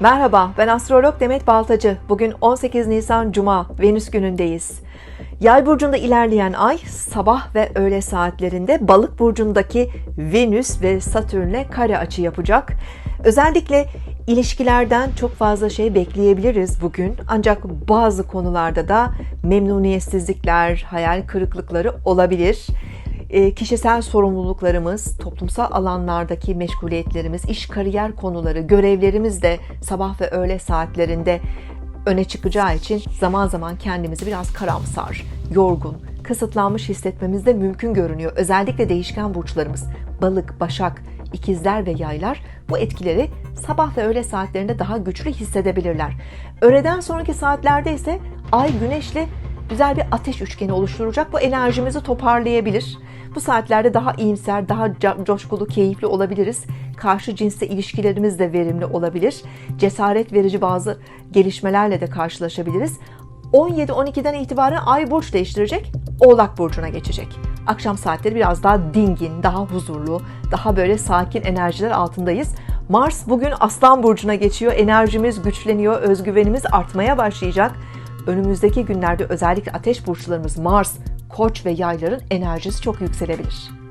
Merhaba, ben astrolog Demet Baltacı. Bugün 18 Nisan Cuma, Venüs günündeyiz. Yay burcunda ilerleyen ay sabah ve öğle saatlerinde Balık burcundaki Venüs ve Satürn'le kare açı yapacak. Özellikle ilişkilerden çok fazla şey bekleyebiliriz bugün. Ancak bazı konularda da memnuniyetsizlikler, hayal kırıklıkları olabilir kişisel sorumluluklarımız, toplumsal alanlardaki meşguliyetlerimiz, iş kariyer konuları, görevlerimiz de sabah ve öğle saatlerinde öne çıkacağı için zaman zaman kendimizi biraz karamsar, yorgun, kısıtlanmış hissetmemiz de mümkün görünüyor. Özellikle değişken burçlarımız balık, başak, ikizler ve yaylar bu etkileri sabah ve öğle saatlerinde daha güçlü hissedebilirler. Öğleden sonraki saatlerde ise ay güneşle güzel bir ateş üçgeni oluşturacak. Bu enerjimizi toparlayabilir. Bu saatlerde daha iyimser, daha co- coşkulu, keyifli olabiliriz. Karşı cinsle ilişkilerimiz de verimli olabilir. Cesaret verici bazı gelişmelerle de karşılaşabiliriz. 17-12'den itibaren ay burç değiştirecek, Oğlak burcuna geçecek. Akşam saatleri biraz daha dingin, daha huzurlu, daha böyle sakin enerjiler altındayız. Mars bugün Aslan burcuna geçiyor. Enerjimiz güçleniyor, özgüvenimiz artmaya başlayacak. Önümüzdeki günlerde özellikle ateş burçlarımız Mars, Koç ve Yayların enerjisi çok yükselebilir.